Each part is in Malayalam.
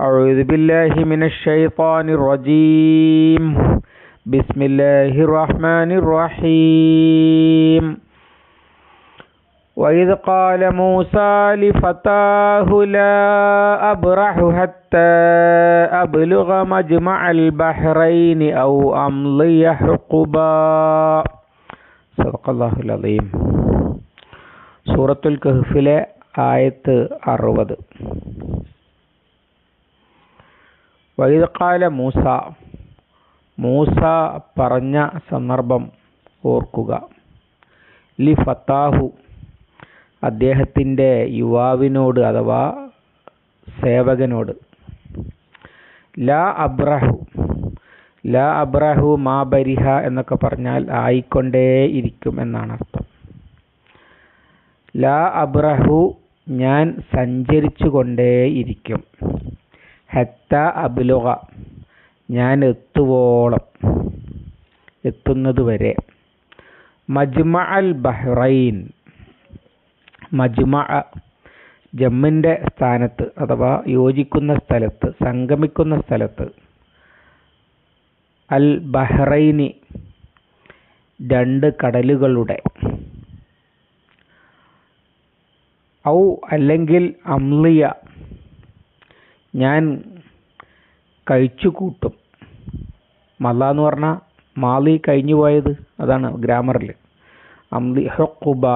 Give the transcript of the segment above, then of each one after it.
أعوذ بالله من الشيطان الرجيم بسم الله الرحمن الرحيم وإذ قال موسى لفتاه لا أبرح حتى أبلغ مجمع البحرين أو أمضي حقبا صدق الله العظيم സൂറത്തുൽ കഹ്ഫിലെ ആയത്ത് അറുപത് വൈദക്കാല മൂസ. മൂസ പറഞ്ഞ സന്ദർഭം ഓർക്കുക. ലി ഫത്താഹു. അദ്ദേഹത്തിന്റെ യുവാവിനോട് അഥവാ സേവകനോട്. ലാ അബ്രഹു. ലാ അബ്രഹു മാ ബരിഹ എന്നൊക്കെ പറഞ്ഞാൽ ആയിക്കൊണ്ടേ ഇരിക്കും എന്നാണ് അർത്ഥം. ലാ അബ്രഹു ഞാൻ സഞ്ചരിച്ചു കൊണ്ടേയിരിക്കും ഹത്ത അബ്ലുക ഞാൻ എത്തുവോളം എത്തുന്നത് വരെ മജ്മ അൽ ബഹ്റൈൻ. മജ്മ ജമ്മിന്റെ സ്ഥാനത്ത് അഥവാ യോജിക്കുന്ന സ്ഥലത്ത് സംഗമിക്കുന്ന സ്ഥലത്ത്. അൽ ബഹ്റൈനി രണ്ട് കടലുകളുടെ. ഔ അല്ലെങ്കിൽ അമ്ലിയ ഞാൻ കഴിച്ചു കൂട്ടും. മല്ല എന്ന് പറഞ്ഞാൽ മാളി കഴിഞ്ഞു പോയത് അതാണ് ഗ്രാമറിൽ അംലി ഹൊക്കുബ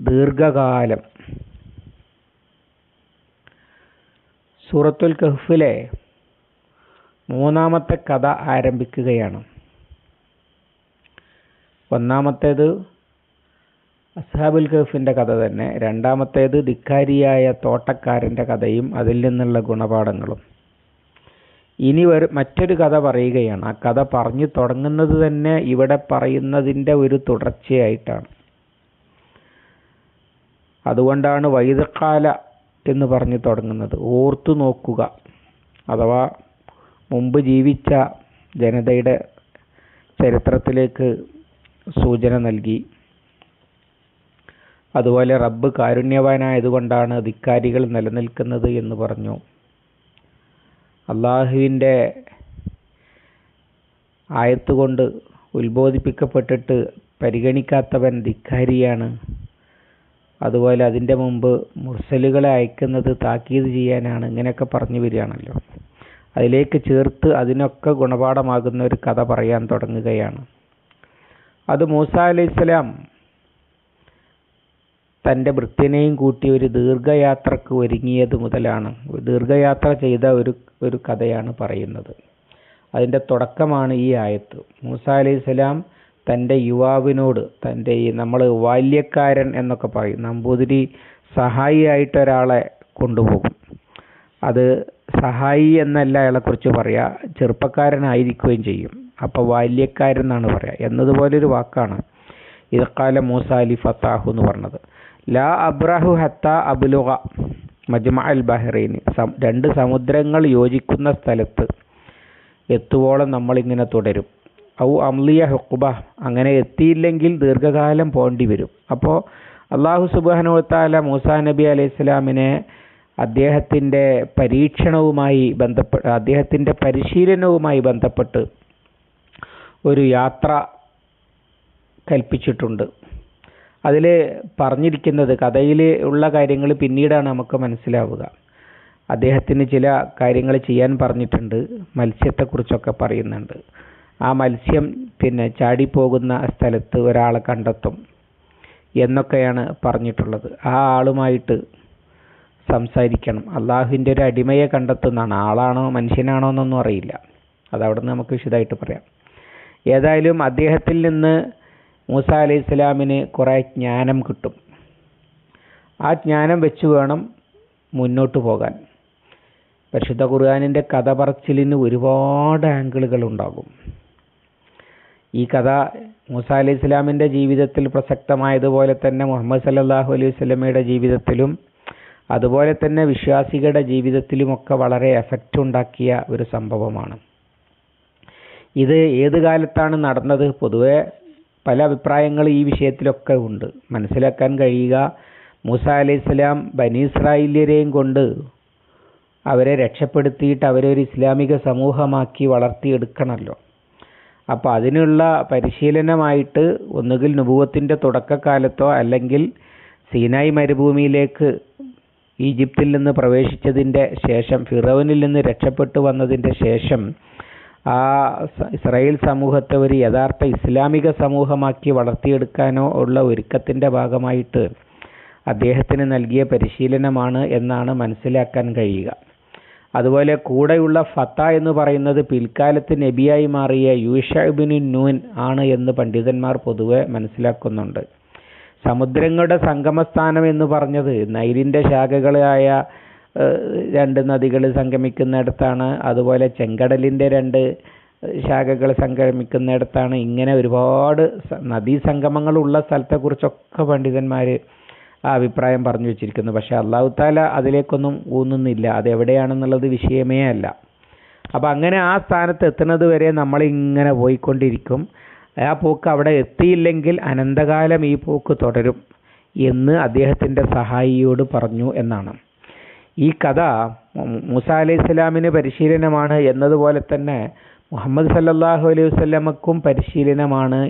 ദീർഘകാലം. സൂറത്തുൽ കഹ്ഫിലെ മൂന്നാമത്തെ കഥ ആരംഭിക്കുകയാണ്. ഒന്നാമത്തേത് അസ്ഹാബുൽ കഹഫിന്റെ കഥ തന്നെ രണ്ടാമത്തേത് ധിക്കാരിയായ തോട്ടക്കാരന്റെ കഥയും അതിൽ നിന്നുള്ള ഗുണപാഠങ്ങളും. ഇനി ഒരു മറ്റൊരു കഥ പറയുകയാണ്. ആ കഥ പറഞ്ഞു തുടങ്ങുന്നത് തന്നെ ഇവിടെ പറയുന്നതിന്റെ ഒരു തുടർച്ചയായിട്ടാണ്. അതുകൊണ്ടാണ് വൈദക്കാല എന്ന് പറഞ്ഞു തുടങ്ങുന്നത്. ഓർത്തു നോക്കുക. അഥവാ മുമ്പ് ജീവിച്ച ജനതയുടെ ചരിത്രത്തിലേക്ക് സൂചന നൽകി. അതുപോലെ റബ്ബ് കാരുണ്യവാനായതുകൊണ്ടാണ് ധിക്കാരികൾ നിലനിൽക്കുന്നത് എന്ന് പറഞ്ഞു. അള്ളാഹുവിന്റെ ആയത്തുകൊണ്ട് ഉത്ബോധിപ്പിക്കപ്പെട്ടിട്ട് പരിഗണിക്കാത്തവൻ ധിക്കാരിയാണ്. അതുപോലെ അതിന്റെ മുമ്പ് മുർസലുകളെ അയക്കുന്നത് താക്കീത് ചെയ്യാനാണ് ഇങ്ങനെയൊക്കെ പറഞ്ഞു വരികയാണല്ലോ. അതിലേക്ക് ചേർത്ത് അതിനൊക്കെ ഗുണപാഠമാകുന്ന ഒരു കഥ പറയാൻ തുടങ്ങുകയാണ്. അത് മൂസ അലൈഹിസ്സലാം തന്റെ ഭൃത്യനെയും കൂട്ടി ഒരു ദീർഘയാത്രക്ക് ഒരുങ്ങിയത് മുതലാണ്. ദീർഘയാത്ര ചെയ്ത ഒരു ഒരു കഥയാണ് പറയുന്നത്. അതിന്റെ തുടക്കമാണ് ഈ ആയത്ത്. മൂസ അലൈഹി സ്വലാം തന്റെ യുവാവിനോട് തന്റെ ഈ നമ്മൾ ബാല്യക്കാരൻ എന്നൊക്കെ പറയും നമ്പൂതിരി സഹായിയായിട്ട് ഒരാളെ കൊണ്ടുപോകും. അത് സഹായി എന്നല്ല അയാളെക്കുറിച്ച് പറയാ ചെറുപ്പക്കാരനായിരിക്കുകയും ചെയ്യും. അപ്പോൾ ബാല്യക്കാരൻ എന്നാണ് പറയുക എന്നതുപോലൊരു വാക്കാണ്. ഇതക്കാല മൂസ അലി ഫത്താഹു എന്ന് പറഞ്ഞത്. ലാ അബ്രഹു ഹത്ത അബുലുക മജ്മ അൽ ബഹ്റൈൻ. രണ്ട് സമുദ്രങ്ങൾ യോജിക്കുന്ന സ്ഥലത്ത് എത്തുവോളം നമ്മളിങ്ങനെ തുടരും. ഔ അംലിയ ഹുക്കുബ അങ്ങനെ എത്തിയില്ലെങ്കിൽ ദീർഘകാലം പോണ്ടി വരും. അപ്പോൾ അള്ളാഹു സുബാനുത്താല മൂസാ നബി അലൈഹി സ്വലാമിനെ അദ്ദേഹത്തിന്റെ പരീക്ഷണവുമായി ബന്ധപ്പെട്ട് അദ്ദേഹത്തിന്റെ പരിശീലനവുമായി ബന്ധപ്പെട്ട് ഒരു യാത്ര കൽപ്പിച്ചിട്ടുണ്ട്. അതിൽ പറഞ്ഞിരിക്കുന്നത് കഥയിൽ ഉള്ള കാര്യങ്ങൾ പിന്നീടാണ് നമുക്ക് മനസ്സിലാവുക. അദ്ദേഹത്തിന് ചില കാര്യങ്ങൾ ചെയ്യാൻ പറഞ്ഞിട്ടുണ്ട് മത്സ്യത്തെക്കുറിച്ചൊക്കെ പറയുന്നുണ്ട്. ആ മത്സ്യം പിന്നെ ചാടിപ്പോകുന്ന സ്ഥലത്ത് ഒരാളെ കണ്ടെത്തും എന്നൊക്കെയാണ് പറഞ്ഞിട്ടുള്ളത്. ആ ആളുമായിട്ട് സംസാരിക്കണം. അള്ളാഹുവിന്റെ ഒരു അടിമയെ കണ്ടെത്തുന്നതാണ്. ആളാണോ മനുഷ്യനാണോ എന്നൊന്നും അറിയില്ല. അതവിടെ നിന്ന് നമുക്ക് വിശദമായിട്ട് പറയാം. ഏതായാലും അദ്ദേഹത്തിൽ നിന്ന് മൂസ അലൈഹി ഇസ്ലാമിന് കുറേ ജ്ഞാനം കിട്ടും. ആ ജ്ഞാനം വെച്ച് വേണം മുന്നോട്ട് പോകാൻ. പരിശുദ്ധ ഖുർആാനിന്റെ കഥ പറച്ചിലിന് ഒരുപാട് ആംഗിളുകൾ ഉണ്ടാകും. ഈ കഥ മൂസ അലൈഹി ഇസ്ലാമിന്റെ ജീവിതത്തിൽ പ്രസക്തമായതുപോലെ തന്നെ മുഹമ്മദ് സല്ലാഹു അലൈഹി വസ്ലമയുടെ ജീവിതത്തിലും അതുപോലെ തന്നെ വിശ്വാസികളുടെ ജീവിതത്തിലുമൊക്കെ വളരെ എഫക്റ്റ് ഉണ്ടാക്കിയ ഒരു സംഭവമാണ്. ഇത് ഏത് കാലത്താണ് നടന്നത്? പൊതുവെ പല അഭിപ്രായങ്ങൾ ഈ വിഷയത്തിലൊക്കെ ഉണ്ട്. മനസ്സിലാക്കാൻ കഴിയുക മൂസ അലൈഹിസ്സലാം ബനി ഇസ്രായേലിയരെയും കൊണ്ട് അവരെ രക്ഷപ്പെടുത്തിയിട്ട് അവരെ ഒരു ഇസ്ലാമിക സമൂഹമാക്കി വളർത്തിയെടുക്കണമല്ലോ. അപ്പോൾ അതിനുള്ള പരിശീലനമായിട്ട് ഒന്നുകിൽ നുപൂവത്തിന്റെ തുടക്കകാലത്തോ അല്ലെങ്കിൽ സീനായി മരുഭൂമിയിലേക്ക് ഈജിപ്തിൽ നിന്ന് പ്രവേശിച്ചതിന്റെ ശേഷം ഫിറോവിനിൽ നിന്ന് രക്ഷപ്പെട്ടു വന്നതിന്റെ ശേഷം ആ ഇസ്രായേൽ സമൂഹത്തെ ഒരു യഥാർത്ഥ ഇസ്ലാമിക സമൂഹമാക്കി വളർത്തിയെടുക്കാനോ ഉള്ള ഒരുക്കത്തിന്റെ ഭാഗമായിട്ട് അദ്ദേഹത്തിന് നൽകിയ പരിശീലനമാണ് എന്നാണ് മനസ്സിലാക്കാൻ കഴിയുക. അതുപോലെ കൂടെയുള്ള ഫത്ത എന്ന് പറയുന്നത് പിൽക്കാലത്ത് നബിയായി മാറിയ യൂഷബിനു നൂൻ ആണ് എന്ന് പണ്ഡിതന്മാർ പൊതുവെ മനസ്സിലാക്കുന്നുണ്ട്. സമുദ്രങ്ങളുടെ സംഗമസ്ഥാനം എന്ന് പറഞ്ഞത് നൈലിന്റെ ശാഖകളായ രണ്ട് നദികൾ സംഗമിക്കുന്നിടത്താണ് അതുപോലെ ചെങ്കടലിന്റെ രണ്ട് ശാഖകൾ സംഗമിക്കുന്നിടത്താണ്. ഇങ്ങനെ ഒരുപാട് നദീസംഗമങ്ങളുള്ള നദീ സംഗമങ്ങളുള്ള സ്ഥലത്തെക്കുറിച്ചൊക്കെ പണ്ഡിതന്മാർ അഭിപ്രായം പറഞ്ഞു വെച്ചിരിക്കുന്നു. പക്ഷേ അള്ളാഹു താല അതിലേക്കൊന്നും ഊന്നുന്നില്ല. അത് എവിടെയാണെന്നുള്ളത് വിഷയമേ അല്ല. അപ്പം അങ്ങനെ ആ സ്ഥാനത്ത് എത്തുന്നത് വരെ നമ്മളിങ്ങനെ പോയിക്കൊണ്ടിരിക്കും. ആ പോക്ക് അവിടെ എത്തിയില്ലെങ്കിൽ അനന്തകാലം ഈ പോക്ക് തുടരും എന്ന് അദ്ദേഹത്തിന്റെ സഹായിയോട് പറഞ്ഞു എന്നാണ്. ഈ കഥ മൂസ അലൈഹി സ്വലാമിന് പരിശീലനമാണ് എന്നതുപോലെ തന്നെ മുഹമ്മദ് സല്ലാഹു അലൈഹി വസല്ലമക്കും പരിശീലനമാണ്.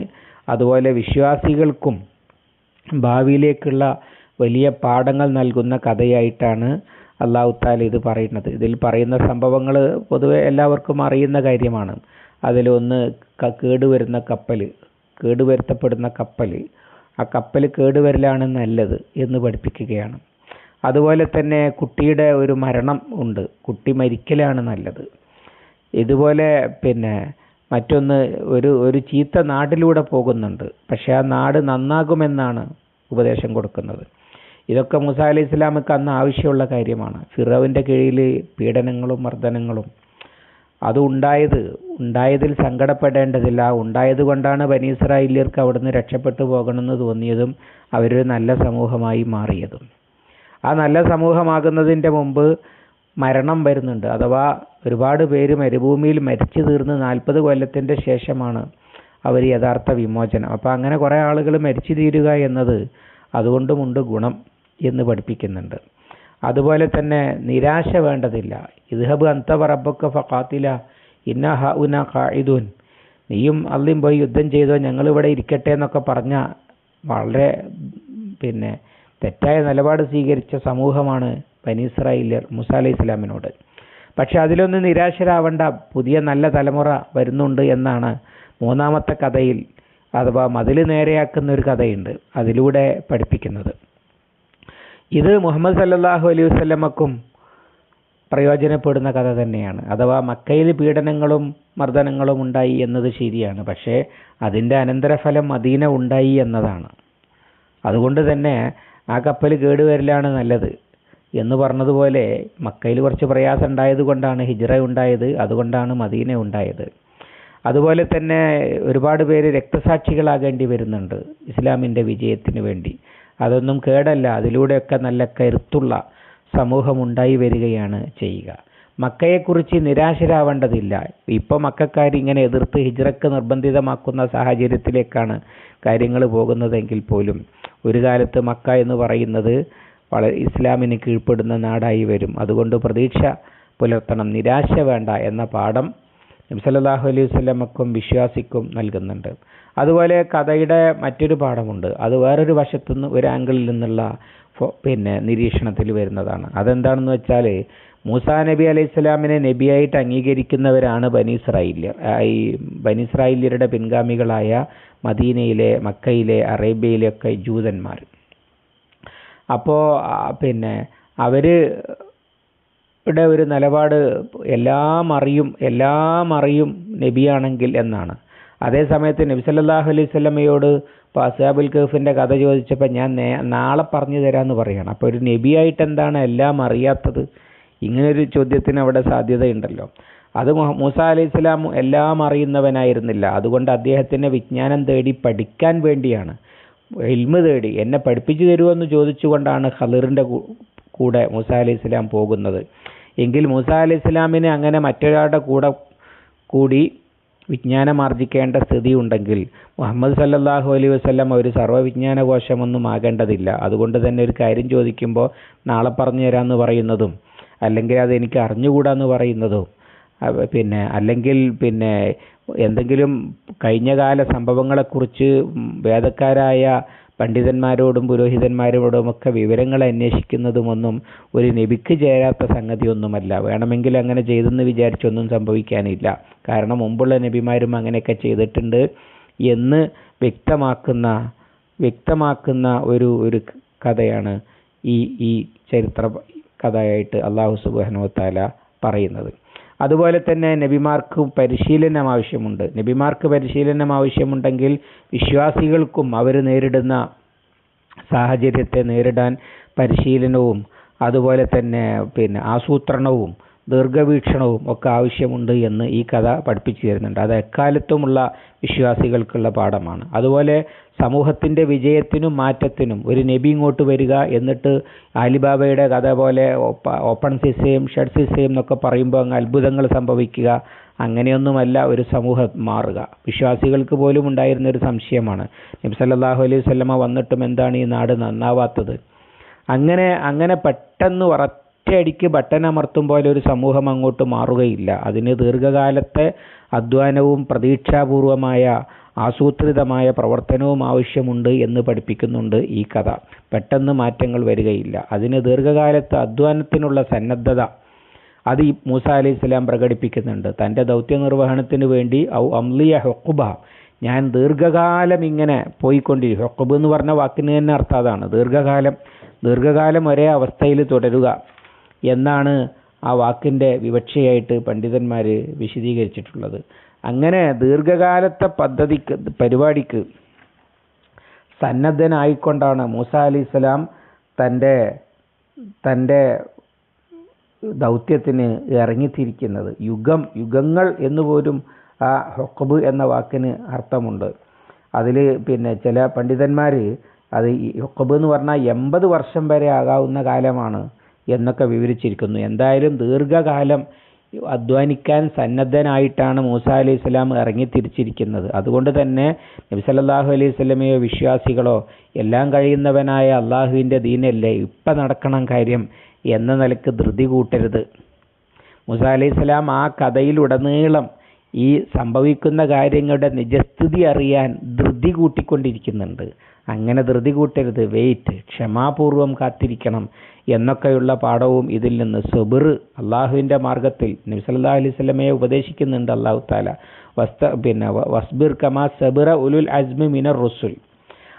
അതുപോലെ വിശ്വാസികൾക്കും ഭാവിയിലേക്കുള്ള വലിയ പാഠങ്ങൾ നൽകുന്ന കഥയായിട്ടാണ് അള്ളാഹു താല ഇത് പറയുന്നത്. ഇതിൽ പറയുന്ന സംഭവങ്ങൾ പൊതുവെ എല്ലാവർക്കും അറിയുന്ന കാര്യമാണ്. അതിലൊന്ന് കേടുവരുന്ന കപ്പൽ കേടുവരുത്തപ്പെടുന്ന കപ്പൽ ആ കപ്പൽ കേടുവരലാണ് നല്ലത് എന്ന് പഠിപ്പിക്കുകയാണ്. അതുപോലെ തന്നെ കുട്ടിയുടെ ഒരു മരണം ഉണ്ട്. കുട്ടി മരിക്കലാണ് നല്ലത്. ഇതുപോലെ പിന്നെ മറ്റൊന്ന് ഒരു ഒരു ചീത്ത നാട്ടിലൂടെ പോകുന്നുണ്ട്. പക്ഷെ ആ നാട് നന്നാകുമെന്നാണ് ഉപദേശം കൊടുക്കുന്നത്. ഇതൊക്കെ മുസ അലി ഇസ്ലാമിക്ക് അന്ന് ആവശ്യമുള്ള കാര്യമാണ്. ഫിറോവിന്റെ കീഴിൽ പീഡനങ്ങളും മർദ്ദനങ്ങളും അത് ഉണ്ടായത് ഉണ്ടായതിൽ സങ്കടപ്പെടേണ്ടതില്ല. ഉണ്ടായത് കൊണ്ടാണ് ബനീസ്രായില്യർക്ക് അവിടുന്ന് രക്ഷപ്പെട്ടു പോകണമെന്ന് തോന്നിയതും അവരൊരു നല്ല സമൂഹമായി മാറിയതും. ആ നല്ല സമൂഹമാകുന്നതിന്റെ മുമ്പ് മരണം വരുന്നുണ്ട്. അഥവാ ഒരുപാട് പേര് മരുഭൂമിയിൽ മരിച്ചു തീർന്ന് നാൽപ്പത് കൊല്ലത്തിന്റെ ശേഷമാണ് അവർ യഥാർത്ഥ വിമോചനം. അപ്പോൾ അങ്ങനെ കുറേ ആളുകൾ മരിച്ചു തീരുക എന്നത് അതുകൊണ്ടുമുണ്ട് ഗുണം എന്ന് പഠിപ്പിക്കുന്നുണ്ട്. അതുപോലെ തന്നെ നിരാശ വേണ്ടതില്ല. ഇദ്ഹബ് അന്തവറബൊക്കെ ഫാത്തില ഇന്ന ഹ ഉന ഖായിദൂൻ നീയും അള്ളിയും പോയി യുദ്ധം ചെയ്തോ ഞങ്ങളിവിടെ ഇരിക്കട്ടെ എന്നൊക്കെ പറഞ്ഞ വളരെ പിന്നെ തെറ്റായ നിലപാട് സ്വീകരിച്ച സമൂഹമാണ് ബനീസ്രായിലർ മുസ അലൈഹി ഇസ്ലാമിനോട് പക്ഷെ അതിലൊന്നും നിരാശരാവേണ്ട പുതിയ നല്ല തലമുറ വരുന്നുണ്ട് എന്നാണ് മൂന്നാമത്തെ കഥയിൽ അഥവാ മതിൽ നേരെയാക്കുന്ന ഒരു കഥയുണ്ട് അതിലൂടെ പഠിപ്പിക്കുന്നത്. ഇത് മുഹമ്മദ് സല്ലാഹു അലൈഹി വസല്ലമക്കും പ്രയോജനപ്പെടുന്ന കഥ തന്നെയാണ്. അഥവാ മക്കയിൽ പീഡനങ്ങളും മർദ്ദനങ്ങളും ഉണ്ടായി എന്നത് ശരിയാണ്. പക്ഷേ അതിന്റെ അനന്തരഫലം മദീന ഉണ്ടായി എന്നതാണ്. അതുകൊണ്ട് തന്നെ ആ കപ്പൽ കേടുവരലാണ് നല്ലത് എന്ന് പറഞ്ഞതുപോലെ മക്കയിൽ കുറച്ച് പ്രയാസം ഉണ്ടായത് കൊണ്ടാണ് ഹിജ്റ ഉണ്ടായത് അതുകൊണ്ടാണ് മദീന ഉണ്ടായത്. അതുപോലെ തന്നെ ഒരുപാട് പേര് രക്തസാക്ഷികളാകേണ്ടി വരുന്നുണ്ട് ഇസ്ലാമിന്റെ വിജയത്തിന് വേണ്ടി. അതൊന്നും കേടല്ല അതിലൂടെയൊക്കെ നല്ല കരുത്തുള്ള സമൂഹം ഉണ്ടായി വരികയാണ് ചെയ്യുക. മക്കയെക്കുറിച്ച് നിരാശരാവേണ്ടതില്ല. ഇപ്പോൾ മക്കാർ ഇങ്ങനെ എതിർത്ത് ഹിജ്റക്ക് നിർബന്ധിതമാക്കുന്ന സാഹചര്യത്തിലേക്കാണ് കാര്യങ്ങൾ പോകുന്നതെങ്കിൽ പോലും ഒരു കാലത്ത് മക്ക എന്ന് പറയുന്നത് വളരെ ഇസ്ലാമിന് കീഴ്പ്പെടുന്ന നാടായി വരും. അതുകൊണ്ട് പ്രതീക്ഷ പുലർത്തണം. നിരാശ വേണ്ട എന്ന പാഠം നബ്സല്ലാഹു അലൈഹി വസ്ലമക്കും വിശ്വാസിക്കും നൽകുന്നുണ്ട്. അതുപോലെ കഥയുടെ മറ്റൊരു പാഠമുണ്ട്. അത് വേറൊരു വശത്തുനിന്ന് ഒരു ആംഗിളിൽ നിന്നുള്ള പിന്നെ നിരീക്ഷണത്തിൽ വരുന്നതാണ്. അതെന്താണെന്ന് വെച്ചാൽ മൂസാ നബി അലൈഹി സ്വലാമിനെ നബിയായിട്ട് അംഗീകരിക്കുന്നവരാണ് ബനീസ്രായില്യർ ഈ ബനീസ്രായില്യരുടെ പിൻഗാമികളായ മദീനയിലെ മക്കയിലെ അറേബ്യയിലെയൊക്കെ ജൂതന്മാർ. അപ്പോൾ പിന്നെ അവർ യുടെ ഒരു നിലപാട് എല്ലാം അറിയും എല്ലാം അറിയും നബിയാണെങ്കിൽ എന്നാണ്. അതേ സമയത്ത് നബി സല്ലാഹു അലൈഹി സ്വലമയോട് അസാബുൽ കഹഫിന്റെ കഥ ചോദിച്ചപ്പോൾ ഞാൻ നാളെ പറഞ്ഞു തരാമെന്ന് പറയുകയാണ് അപ്പോൾ ഒരു നബിയായിട്ട് എന്താണ് എല്ലാം അറിയാത്തത്? ഇങ്ങനൊരു ചോദ്യത്തിന് അവിടെ സാധ്യതയുണ്ടല്ലോ. അത് മൂസ അലൈഹി സ്വലാം എല്ലാം അറിയുന്നവനായിരുന്നില്ല. അതുകൊണ്ട് അദ്ദേഹത്തിന് വിജ്ഞാനം തേടി പഠിക്കാൻ വേണ്ടിയാണ്. ഇൽമ് തേടി. എന്നെ പഠിപ്പിച്ചു തരുമെന്ന് ചോദിച്ചുകൊണ്ടാണ് ഖലിറിന്റെ കൂടെ മൂസ അലൈഹി സ്വലാം പോകുന്നത്. എങ്കിൽ മൂസ അലൈഹി സ്വലാമിന് അങ്ങനെ മറ്റൊരാളുടെ കൂടെ കൂടി വിജ്ഞാനം ആർജിക്കേണ്ട സ്ഥിതി ഉണ്ടെങ്കിൽ മുഹമ്മദ് സല്ലാഹു അലൈഹി വസല്ലം ഒരു സർവവിജ്ഞാനകോശമൊന്നും ആകേണ്ടതില്ല. അതുകൊണ്ട് തന്നെ ഒരു കാര്യം ചോദിക്കുമ്പോൾ നാളെ പറഞ്ഞു തരാമെന്ന് പറയുന്നതും അല്ലെങ്കിൽ അത് എനിക്ക് അറിഞ്ഞുകൂടാന്ന് പറയുന്നതും പിന്നെ അല്ലെങ്കിൽ പിന്നെ എന്തെങ്കിലും കഴിഞ്ഞകാല സംഭവങ്ങളെക്കുറിച്ച് വേദക്കാരായ പണ്ഡിതന്മാരോടും പുരോഹിതന്മാരോടും ഒക്കെ വിവരങ്ങൾ അന്വേഷിക്കുന്നതുമൊന്നും ഒരു നബിക്ക് ചേരാത്ത സംഗതിയൊന്നുമല്ല. വേണമെങ്കിൽ അങ്ങനെ ചെയ്തെന്ന് വിചാരിച്ചൊന്നും സംഭവിക്കാനില്ല. കാരണം മുമ്പുള്ള നബിമാരും അങ്ങനെയൊക്കെ ചെയ്തിട്ടുണ്ട് എന്ന് വ്യക്തമാക്കുന്ന വ്യക്തമാക്കുന്ന ഒരു ഒരു കഥയാണ് ഈ ഈ ചരിത്ര കഥയായിട്ട് അള്ളാഹു സുബാനു താല പറയുന്നത്. അതുപോലെ തന്നെ നബിമാർക്ക് പരിശീലനം ആവശ്യമുണ്ട്. നബിമാർക്ക് പരിശീലനം ആവശ്യമുണ്ടെങ്കിൽ വിശ്വാസികൾക്കും അവർ നേരിടുന്ന സാഹചര്യത്തെ നേരിടാൻ പരിശീലനവും അതുപോലെ തന്നെ പിന്നെ ആസൂത്രണവും ദീർഘവീക്ഷണവും ഒക്കെ ആവശ്യമുണ്ട് എന്ന് ഈ കഥ പഠിപ്പിച്ചു തരുന്നുണ്ട്. അത് എക്കാലത്തുമുള്ള വിശ്വാസികൾക്കുള്ള പാഠമാണ്. അതുപോലെ സമൂഹത്തിന്റെ വിജയത്തിനും മാറ്റത്തിനും ഒരു നബി ഇങ്ങോട്ട് വരിക എന്നിട്ട് അലിബാബയുടെ കഥ പോലെ ഓപ്പൺ സിസയും ഷഡ് സിസയും എന്നൊക്കെ പറയുമ്പോൾ അങ്ങ് അത്ഭുതങ്ങൾ സംഭവിക്കുക. അങ്ങനെയൊന്നുമല്ല ഒരു സമൂഹം മാറുക. വിശ്വാസികൾക്ക് പോലും ഉണ്ടായിരുന്ന ഒരു സംശയമാണ്. നബി സല്ലല്ലാഹു അലൈഹി വസല്ലമ വന്നിട്ടും എന്താണ് ഈ നാട് നന്നാവാത്തത്? അങ്ങനെ അങ്ങനെ പെട്ടെന്ന് ഒരൊറ്റയടിക്ക് ബട്ടൺ അമർത്തും പോലെ ഒരു സമൂഹം അങ്ങോട്ട് മാറുകയില്ല. അതിന് ദീർഘകാലത്തെ അധ്വാനവും പ്രതീക്ഷാപൂർവമായ ആസൂത്രിതമായ പ്രവർത്തനവും ആവശ്യമുണ്ട് എന്ന് പഠിപ്പിക്കുന്നുണ്ട് ഈ കഥ. പെട്ടെന്ന് മാറ്റങ്ങൾ വരികയില്ല. അതിന് ദീർഘകാലത്തെ അധ്വാനത്തിനുള്ള സന്നദ്ധത അത് മൂസ അലി സ്വലാം പ്രകടിപ്പിക്കുന്നുണ്ട്. തന്റെ ദൗത്യ നിർവഹണത്തിന് വേണ്ടി ഔ അംലിയ ഹൊക്കുബ ഞാൻ ദീർഘകാലം ഇങ്ങനെ പോയിക്കൊണ്ടിരിക്കും. ഹൊക്കുബ് എന്ന് പറഞ്ഞ വാക്കിന് തന്നെ അർത്ഥം അതാണ്. ദീർഘകാലം ദീർഘകാലം ഒരേ അവസ്ഥയിൽ തുടരുക. എന്നാണ് ആ വാക്കിന്റെ വിവക്ഷയായിട്ട് പണ്ഡിതന്മാർ വിശദീകരിച്ചിട്ടുള്ളത്. അങ്ങനെ ദീർഘകാലത്തെ പദ്ധതിക്ക് പരിപാടിക്ക് സന്നദ്ധനായിക്കൊണ്ടാണ് മൂസ അലി ഇസ്ലാം തന്റെ തന്റെ ദൗത്യത്തിന് ഇറങ്ങിത്തിരിക്കുന്നത്. യുഗം യുഗങ്ങൾ എന്നുപോലും ആ ഹൊക്കബ് എന്ന വാക്കിന് അർത്ഥമുണ്ട്. അതിൽ പിന്നെ ചില പണ്ഡിതന്മാർ അത് ഹൊക്കബ് എന്ന് പറഞ്ഞാൽ എൺപത് വർഷം വരെ ആകാവുന്ന കാലമാണ്. എന്നൊക്കെ വിവരിച്ചിരിക്കുന്നു. എന്തായാലും ദീർഘകാലം അധ്വാനിക്കാൻ സന്നദ്ധനായിട്ടാണ് മൂസ അലി ഇസ്ലാം ഇറങ്ങി തിരിച്ചിരിക്കുന്നത് അതുകൊണ്ട് തന്നെ നബി സല്ലല്ലാഹു അലൈഹി സ്വലമയോ വിശ്വാസികളോ എല്ലാം കഴിയുന്നവനായ അള്ളാഹുവിന്റെ ദീനല്ലേ? ഇപ്പം നടക്കണം കാര്യം എന്ന നിലയ്ക്ക് ധൃതി കൂട്ടരുത്. മൂസ അലൈഹി സ്വലാം ആ കഥയിലുടനീളം ഈ സംഭവിക്കുന്ന കാര്യങ്ങളുടെ നിജസ്ഥിതി അറിയാൻ ധൃതി കൂട്ടിക്കൊണ്ടിരിക്കുന്നുണ്ട്. അങ്ങനെ ധൃതി കൂട്ടരുത്. വെയിറ്റ്. ക്ഷമാപൂർവം കാത്തിരിക്കണം. എന്നൊക്കെയുള്ള പാഠവും ഇതിൽ നിന്ന് സബിർ അള്ളാഹുവിന്റെ മാർഗത്തിൽ നബി സല്ലല്ലാഹു അലൈഹി സ്വലമയെ ഉപദേശിക്കുന്നുണ്ട് അള്ളാഹു താല വസ്ത പിന്നെ വസ്ബിർ കമാ സബിറ ഉലുൽ അസ്മി മിനർ റുസുൽ.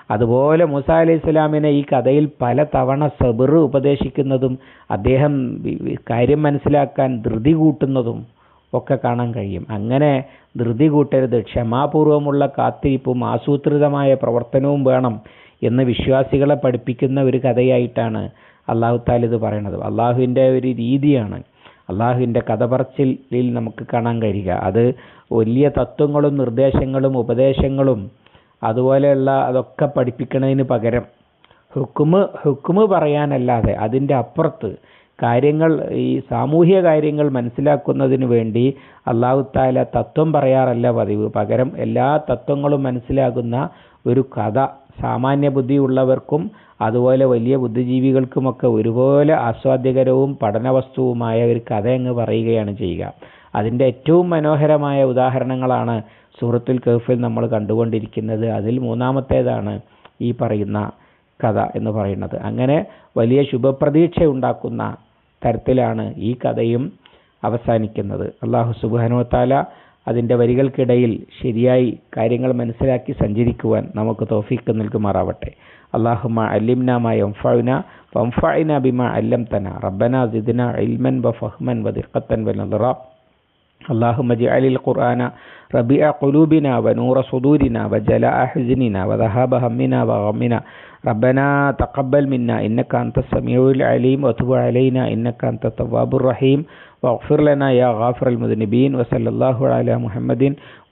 അതുപോലെ മൂസ അലൈഹി സ്വലാമിനെ ഈ കഥയിൽ പല തവണ സബിർ ഉപദേശിക്കുന്നതും അദ്ദേഹം കാര്യം മനസ്സിലാക്കാൻ ധൃതി കൂട്ടുന്നതും ഒക്കെ കാണാൻ കഴിയും. അങ്ങനെ ധൃതി കൂട്ടരുത് ക്ഷമാപൂർവമുള്ള കാത്തിരിപ്പും ആസൂത്രിതമായ പ്രവർത്തനവും വേണം എന്ന് വിശ്വാസികളെ പഠിപ്പിക്കുന്ന ഒരു കഥയായിട്ടാണ് അള്ളാഹു താല ഇത് പറയണത്. അള്ളാഹുവിന്റെ ഒരു രീതിയാണ്. അള്ളാഹുവിന്റെ കഥ പറച്ചിലിൽ നമുക്ക് കാണാൻ കഴിയുക. അത് വലിയ തത്വങ്ങളും നിർദ്ദേശങ്ങളും ഉപദേശങ്ങളും അതുപോലെയുള്ള അതൊക്കെ പഠിപ്പിക്കുന്നതിന് പകരം ഹുക്കുമ് ഹുക്കുമ് പറയാനല്ലാതെ അതിന്റെ അപ്പുറത്ത് കാര്യങ്ങൾ ഈ സാമൂഹ്യ കാര്യങ്ങൾ മനസ്സിലാക്കുന്നതിന് വേണ്ടി അള്ളാഹു താല തത്വം പറയാറല്ല പതിവ്. പകരം എല്ലാ തത്വങ്ങളും മനസ്സിലാകുന്ന ഒരു കഥ സാമാന്യ ബുദ്ധിയുള്ളവർക്കും അതുപോലെ വലിയ ബുദ്ധിജീവികൾക്കുമൊക്കെ ഒരുപോലെ ആസ്വാദ്യകരവും പഠനവസ്തുവുമായ ഒരു കഥ അങ്ങ് പറയുകയാണ് ചെയ്യുക. അതിന്റെ ഏറ്റവും മനോഹരമായ ഉദാഹരണങ്ങളാണ് സൂറത്തുൽ കഹ്ഫിൽ നമ്മൾ കണ്ടുകൊണ്ടിരിക്കുന്നത്. അതിൽ മൂന്നാമത്തേതാണ് ഈ പറയുന്ന കഥ എന്ന് പറയുന്നത്. അങ്ങനെ വലിയ ശുഭപ്രതീക്ഷ ഉണ്ടാക്കുന്ന തരത്തിലാണ് ഈ കഥയും അവസാനിക്കുന്നത്. അള്ളാഹു സുബാനുവത്താല അതിൻ്റെ വരികൾക്കിടയിൽ ശരിയായി കാര്യങ്ങൾ മനസ്സിലാക്കി സഞ്ചരിക്കുവാൻ നമുക്ക് തോഫീക്ക് നൽകുമാറാവട്ടെ അള്ളാഹുമ അല്ലിംന യംഫഅന വംഫഅന ബിമ അല്ലംതന റബ്ബന സിദ്ന ഇൽമൻ വഫഹ്മൻ വദിഖത്തൻ വനദറ اللهم اجعل القرآن ربيع قلوبنا ونور صدورنا وجلاء حزننا وذهاب همنا وغمنا ربنا تقبل منا إنك أنت السميع العليم وتب علينا إنك أنت التواب الرحيم واغفر لنا يا غافر المذنبين وصلى الله على محمد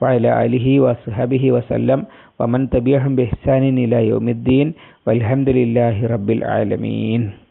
وعلى آله وصحبه وسلم ومن تبعهم بإحسان إلى يوم الدين والحمد لله رب العالمين